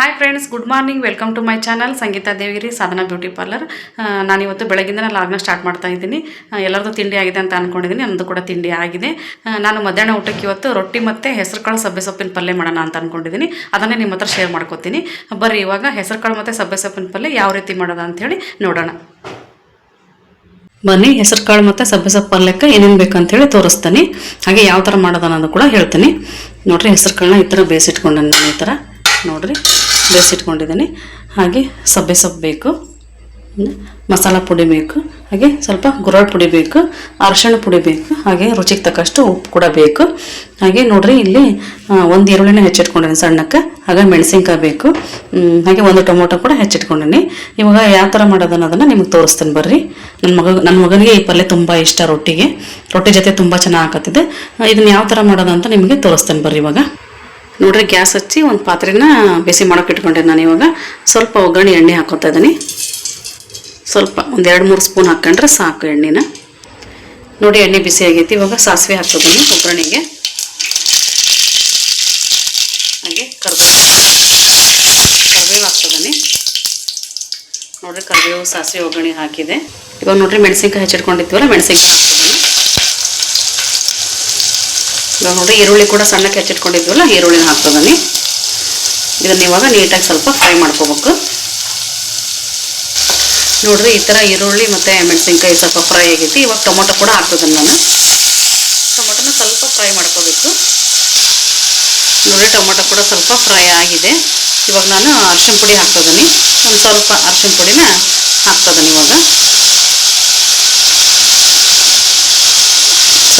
Hi friends good morning welcome to my channel Sangeetha ದೇವಿರಿ Sadhana beauty parlour ನಾನಿವತ್ತು ಬೆಳಗಿಂದ ಲಾಗ್ನ start ಮಾಡ್ತಾ ಇದ್ದೀನಿ. ಆ, ಎಲ್ಲರದ್ದು ತಿಂಡಿ ಆಗಿದೆ ಅಂತ ಅಂದ್ಕೊಂಡಿದ್ದೀನಿ ನನ್ನದು ಕೂಡ ತಿಂಡಿ ಆಗಿದೆ. ನಾನು ಮಧ್ಯಾಹ್ನ ಊಟಕ್ಕೆ ಇವತ್ತು ರೊಟ್ಟಿ ಮತ್ತು ಹೆಸರುಕಾಳು ಸಬ್ಬೆ ಸೊಪ್ಪಿನ ಪಲ್ಯ ಮಾಡೋಣ ಅಂತ ಅಂದ್ಕೊಂಡಿದ್ದೀನಿ ಅದನ್ನೇ ನಿಮ್ಮ ಹತ್ರ ಶೇರ್ ಮಾಡ್ಕೋತೀನಿ. ಬರ್ರಿ ಇವಾಗ ಹೆಸರುಕಾಳು ಮತ್ತು ಸಬ್ಬೆ ಸೊಪ್ಪಿನ ಪಲ್ಯ ಯಾವ ರೀತಿ ಮಾಡೋದು ಅಂಥೇಳಿ ನೋಡೋಣ. ಬನ್ನಿ ಹೆಸರು ಕಾಳು ಮತ್ತು ಸಬ್ಬೆ ಸೊಪ್ಪು ಪಲ್ಯಕ್ಕೆ ಏನೇನು ಬೇಕಂತೇಳಿ ತೋರಿಸ್ತೀನಿ. ಹಾಗೆ ಯಾವ ಥರ ಮಾಡೋದು ಅನ್ನೋದು ಕೂಡ ಹೇಳ್ತೀನಿ. ನೋಡಿರಿ ಹೆಸರುಕಾಳನ್ನ ಈ ಥರ ಬೇಯಿಸಿಟ್ಕೊಂಡೆ ನಾನು ಈ ಥರ ನೋಡ್ರಿ. ಬೇಯಿಸಿಟ್ಕೊಂಡಿದ್ದೀನಿ ಹಾಗೆ ಸಬ್ಬೆ ಸೊಪ್ಪು ಬೇಕು. ಮಸಾಲ ಪುಡಿ ಬೇಕು. ಹಾಗೆ ಸ್ವಲ್ಪ ಗುರಾಳ್ ಪುಡಿ ಬೇಕು. ಅರಶಿಣ ಪುಡಿ ಬೇಕು. ಹಾಗೆ ರುಚಿಗೆ ತಕ್ಕಷ್ಟು ಉಪ್ಪು ಕೂಡ ಬೇಕು. ಹಾಗೆ ನೋಡ್ರಿ ಇಲ್ಲಿ ಒಂದು ಈರುಳ್ಳಿನ ಹೆಚ್ಚಿಟ್ಕೊಂಡಿದ್ದೀನಿ ಸಣ್ಣಕ್ಕೆ. ಹಾಗೆ ಮೆಣಸಿನ್ಕಾಯಿ ಬೇಕು. ಹಾಗೆ ಒಂದು ಟೊಮೊಟೊ ಕೂಡ ಹೆಚ್ಚಿಟ್ಕೊಂಡಿನಿ. ಇವಾಗ ಯಾವ ಥರ ಮಾಡೋದು ಅನ್ನೋದನ್ನು ನಿಮಗೆ ತೋರಿಸ್ತೀನಿ ಬರ್ರಿ. ನನ್ನ ಮಗ ನನ್ನ ಮಗನಿಗೆ ಈ ಪಲ್ಯ ತುಂಬ ಇಷ್ಟ ರೊಟ್ಟಿಗೆ. ರೊಟ್ಟಿ ಜೊತೆ ತುಂಬ ಚೆನ್ನಾಗಿ ಹಾಕತ್ತಿದೆ ಇದನ್ನು ಯಾವ ಥರ ಮಾಡೋದು ಅಂತ ನಿಮಗೆ ತೋರಿಸ್ತೀನಿ ಬರ್ರಿ ಇವಾಗ. ನೋಡ್ರಿ ಗ್ಯಾಸ್ ಹಚ್ಚಿ ಒಂದು ಪಾತ್ರೆನ ಬಿಸಿ ಮಾಡೋಕೆ ಇಟ್ಕೊಂಡೆ ನಾನು ಇವಾಗ. ಸ್ವಲ್ಪ ಒಗ್ಗರಣೆ ಎಣ್ಣೆ ಹಾಕೋತಾ ಇದ್ದೀನಿ ಸ್ವಲ್ಪ ಒಂದು ಎರಡು ಮೂರು ಸ್ಪೂನ್ ಹಾಕ್ಕೊಂಡ್ರೆ ಸಾಕು ಎಣ್ಣೆನ. ನೋಡಿ ಎಣ್ಣೆ ಬಿಸಿ ಆಗೈತಿ, ಇವಾಗ ಸಾಸಿವೆ ಹಾಕೋದನ್ನು ಒಗ್ಗರಣೆಗೆ. ಹಾಗೆ ಕರ್ಬೇವು ಕರ್ಬೇವು ಹಾಕ್ತದೀನಿ. ನೋಡ್ರಿ ಕರ್ಬೇವು, ಸಾಸಿವೆ ಒಗ್ಗರಣೆ ಹಾಕಿದೆ. ಇವಾಗ ನೋಡ್ರಿ ಮೆಣಸಿನ್ಕಾಯಿ ಹೆಚ್ಚಿಟ್ಕೊಂಡಿರ್ತೀವಲ್ಲ ಮೆಣಸಿನ್ಕಾಯಿ ಹಾಕ್ತಿದ್ದೀನಿ ಇವಾಗ ನೋಡ್ರಿ, ಈರುಳ್ಳಿ ಕೂಡ ಸಣ್ಣಕ್ಕೆ ಹೆಚ್ಚಿಟ್ಕೊಂಡಿದ್ವಲ್ಲ, ಈರುಳ್ಳಿನ ಹಾಕ್ತದನಿ ಇದನ್ನ ಇವಾಗ ನೀಟಾಗಿ ಸ್ವಲ್ಪ ಫ್ರೈ ಮಾಡ್ಕೋಬೇಕು. ನೋಡ್ರಿ, ಈ ಥರ ಈರುಳ್ಳಿ ಮತ್ತು ಮೆಣಸಿನ್ಕಾಯಿ ಸ್ವಲ್ಪ ಫ್ರೈ ಆಗೈತಿ. ಇವಾಗ ಟೊಮೊಟೊ ಕೂಡ ಹಾಕ್ತದನ್ನ ನಾನು. ಟೊಮೊಟೊನ ಸ್ವಲ್ಪ ಫ್ರೈ ಮಾಡ್ಕೋಬೇಕು. ನೋಡಿ ಟೊಮೊಟೊ ಕೂಡ ಸ್ವಲ್ಪ ಫ್ರೈ ಆಗಿದೆ. ಇವಾಗ ನಾನು ಅರ್ಶಿಣ ಪುಡಿ ಹಾಕ್ತದನಿ ಒಂದು ಸ್ವಲ್ಪ ಅರ್ಶಿಣ ಪುಡಿನ ಹಾಕ್ತದನಿ ಇವಾಗ.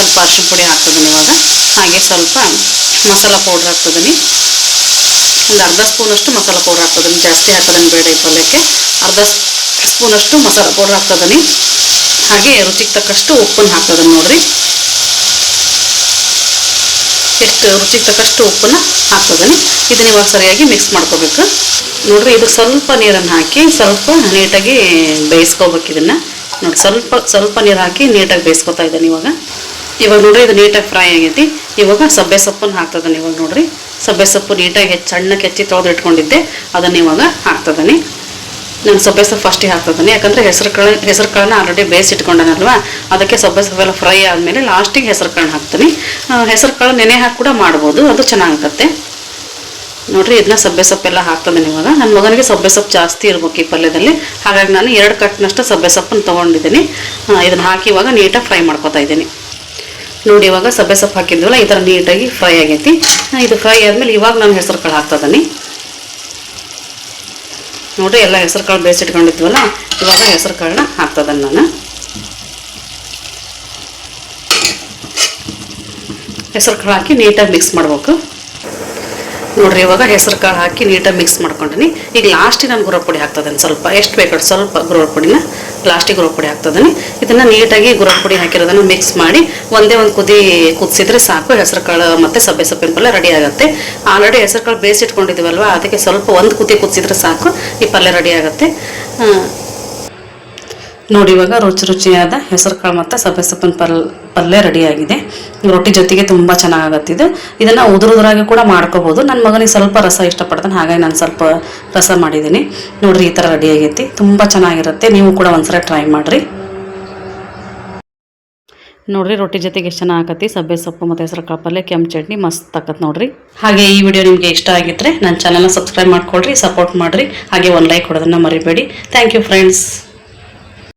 ಸ್ವಲ್ಪ ಅರ್ಶಿನ ಪುಡಿ ಹಾಕ್ತಿದ್ದೀನಿ ಇವಾಗ. ಹಾಗೆ ಸ್ವಲ್ಪ ಮಸಾಲ ಪೌಡ್ರ್ ಹಾಕ್ತದನಿ ಒಂದು ಅರ್ಧ ಸ್ಪೂನಷ್ಟು ಮಸಾಲ ಪೌಡ್ರ್ ಹಾಕ್ತಿದ್ದೀನಿ. ಜಾಸ್ತಿ ಹಾಕೋದನ್ನು ಬೇಡ ಈ ಪಲ್ಯಕ್ಕೆ. ಅರ್ಧ ಸ್ಪೂನಷ್ಟು ಮಸಾಲ ಪೌಡ್ರ್ ಹಾಕ್ತದನಿ ಹಾಗೆ ರುಚಿಗೆ ತಕ್ಕಷ್ಟು ಉಪ್ಪನ್ನು ಹಾಕ್ತಿದ್ದೀನಿ ನೋಡ್ರಿ. ಎಷ್ಟು ರುಚಿಗೆ ತಕ್ಕಷ್ಟು ಉಪ್ಪನ್ನು ಹಾಕ್ತದನಿ ಇದನ್ನ ಇವಾಗ ಸರಿಯಾಗಿ ಮಿಕ್ಸ್ ಮಾಡ್ಕೋಬೇಕು. ನೋಡ್ರಿ ಇದಕ್ಕೆ ಸ್ವಲ್ಪ ನೀರನ್ನು ಹಾಕಿ ಸ್ವಲ್ಪ ನೀಟಾಗಿ ಬೇಯಿಸ್ಕೋಬೇಕು ಇದನ್ನು. ನೋಡಿ ಸ್ವಲ್ಪ ಸ್ವಲ್ಪ ನೀರು ಹಾಕಿ ನೀಟಾಗಿ ಬೇಯಿಸ್ಕೊತಾ ಇದ್ದೀನಿ ಇವಾಗ. ಇವಾಗ ನೋಡ್ರಿ ಇದು ನೀಟಾಗಿ ಫ್ರೈ ಆಗೈತಿ. ಇವಾಗ ಸಬ್ಬೆ ಸೊಪ್ಪನ್ನು ಹಾಕ್ತದನಿ. ಇವಾಗ ನೋಡ್ರಿ ಸಬ್ಬೆ ಸೊಪ್ಪು ನೀಟಾಗಿ ಹೆಚ್ಚು ಸಣ್ಣಕ್ಕೆ ಹೆಚ್ಚಿ ತೊಳೆದು ಇಟ್ಕೊಂಡಿದ್ದೆ. ಅದನ್ನು ಇವಾಗ ಹಾಕ್ತದನಿ. ನಾನು ಸಬ್ಬೆ ಸೊಪ್ಪು ಫಸ್ಟಿಗೆ ಹಾಕ್ತದನಿ. ಯಾಕಂದರೆ ಹೆಸರು ಕಾಳು, ಹೆಸರು ಕಾಳನ್ನ ಆಲ್ರೆಡಿ ಬೇಯಿಸಿಟ್ಕೊಂಡನಲ್ವಾ ಅದಕ್ಕೆ ಸಬ್ಬೆ ಸೊಪ್ಪೆಲ್ಲ ಫ್ರೈ ಆದಮೇಲೆ ಲಾಸ್ಟಿಗೆ ಹೆಸರು ಕಾಳನ್ನ ಹಾಕ್ತೀನಿ. ಹೆಸರು ಕಾಳು ನೆನೆ ಹಾಕಿ ಕೂಡ ಮಾಡ್ಬೋದು. ಅದು ಚೆನ್ನಾಗತ್ತೆ. ನೋಡ್ರಿ ಇದನ್ನ ಸಬ್ಬೆ ಸೊಪ್ಪೆಲ್ಲ ಹಾಕ್ತದೆ ಇವಾಗ. ನನ್ನ ಮಗನಿಗೆ ಸಬ್ಬೆ ಸೊಪ್ಪು ಜಾಸ್ತಿ ಇರ್ಬೇಕು ಈ ಪಲ್ಯದಲ್ಲಿ. ಹಾಗಾಗಿ ನಾನು ಎರಡು ಕಟ್ನಷ್ಟು ಸಬ್ಬೆ ಸೊಪ್ಪನ್ನು ತೊಗೊಂಡಿದ್ದೀನಿ. ಇದನ್ನು ಹಾಕಿ ಇವಾಗ ನೀಟಾಗಿ ಫ್ರೈ ಮಾಡ್ಕೊತಾ ಇದ್ದೀನಿ. ನೋಡಿ, ಇವಾಗ ಸಬ್ಬೆ ಸೊಪ್ಪು ಹಾಕಿದ್ವಲ್ಲ, ಈ ಥರ ನೀಟಾಗಿ ಫ್ರೈ ಆಗೈತಿ. ಇದು ಫ್ರೈ ಆದಮೇಲೆ ಇವಾಗ ನಾನು ಹೆಸರು ಕಾಳು ಹಾಕ್ತದನಿ ನೋಡ್ರಿ, ಎಲ್ಲ ಹೆಸರು ಕಾಳು ಬೇಯಿಸಿಟ್ಕೊಂಡಿದ್ವಲ್ಲ, ಇವಾಗ ಹೆಸರು ಕಾಳನ್ನ ಹಾಕ್ತದನ್ನು ನಾನು. ಹೆಸರು ಕಾಳು ಹಾಕಿ ನೀಟಾಗಿ ಮಿಕ್ಸ್ ಮಾಡ್ಬೇಕು. ನೋಡ್ರಿ, ಇವಾಗ ಹೆಸರು ಕಾಳು ಹಾಕಿ ನೀಟಾಗಿ ಮಿಕ್ಸ್ ಮಾಡ್ಕೊಂಡಿನಿ ಈಗ ಲಾಸ್ಟಿಗೆ ನಾನು ಗುರ ಪುಡಿ ಹಾಕ್ತದೇನೆ ಸ್ವಲ್ಪ. ಎಷ್ಟು ಬೇಕಾದ್ರೆ ಸ್ವಲ್ಪ ಗುರ ಪುಡಿನ ಲಾಸ್ಟಿಗೆ ಗುರು ಪುಡಿ ಹಾಕ್ತದೇನೆ ಇದನ್ನು ನೀಟಾಗಿ ಗುರು ಪುಡಿ ಹಾಕಿರೋದನ್ನು ಮಿಕ್ಸ್ ಮಾಡಿ ಒಂದೇ ಒಂದು ಕುದಿ ಕುದಿಸಿದ್ರೆ ಸಾಕು. ಹೆಸರು ಕಾಳು ಮತ್ತು ಸಬ್ಬೆ ಸೊಪ್ಪಿನ ಪಲ್ಯ ರೆಡಿ ಆಗುತ್ತೆ. ಆಲ್ರೆಡಿ ಹೆಸರು ಕಾಳು ಬೇಯಿಸಿಟ್ಕೊಂಡಿದ್ದೀವಲ್ವ ಅದಕ್ಕೆ ಸ್ವಲ್ಪ ಒಂದು ಕುದಿ ಕುದಿಸಿದ್ರೆ ಸಾಕು. ಈ ಪಲ್ಯ ರೆಡಿ ಆಗುತ್ತೆ. ನೋಡಿ ಇವಾಗ ರುಚಿ ರುಚಿಯಾದ ಹೆಸರು ಕಾಳು ಮತ್ತು ಸಬ್ಬೆ ಸೊಪ್ಪಿನ ಪಲ್, ಪಲ್ಯ ರೆಡಿಯಾಗಿದೆ ರೊಟ್ಟಿ ಜೊತೆಗೆ ತುಂಬ ಇದು. ಇದನ್ನು ಉದುರುದ್ರಾಗೆ ಕೂಡ ಮಾಡ್ಕೋಬೋದು. ನನ್ನ ಮಗನಿಗೆ ಸ್ವಲ್ಪ ರಸ ಇಷ್ಟಪಡ್ತಾನೆ, ಹಾಗಾಗಿ ನಾನು ಸ್ವಲ್ಪ ರಸ ಮಾಡಿದ್ದೀನಿ. ನೋಡಿರಿ ಈ ಥರ ರೆಡಿ ಆಗೈತಿ. ತುಂಬ ಚೆನ್ನಾಗಿರುತ್ತೆ. ನೀವು ಕೂಡ ಒಂದ್ಸಲ ಟ್ರೈ ಮಾಡಿರಿ. ನೋಡ್ರಿ ರೊಟ್ಟಿ ಜೊತೆಗೆ ಎಷ್ಟು ಚೆನ್ನಾಗತ್ತಿ ಸಬ್ಬೆ ಸೊಪ್ಪು ಮತ್ತು ಹೆಸರು ಕಾಳು ಪಲ್ಯ, ಕೆಂಪು ಚಟ್ನಿ ಮಸ್ತ್ ಆಕತ್ ನೋಡ್ರಿ. ಹಾಗೆ ಈ ವಿಡಿಯೋ ನಿಮಗೆ ಇಷ್ಟ ಆಗಿದ್ರೆ ನನ್ನ ಚಾನಲ್ನ ಸಬ್ಸ್ಕ್ರೈಬ್ ಮಾಡ್ಕೊಳ್ರಿ ಸಪೋರ್ಟ್ ಮಾಡಿರಿ. ಹಾಗೆ ಒಂದು ಲೈಕ್ ಕೊಡೋದನ್ನು ಮರಿಬೇಡಿ. Thank you friends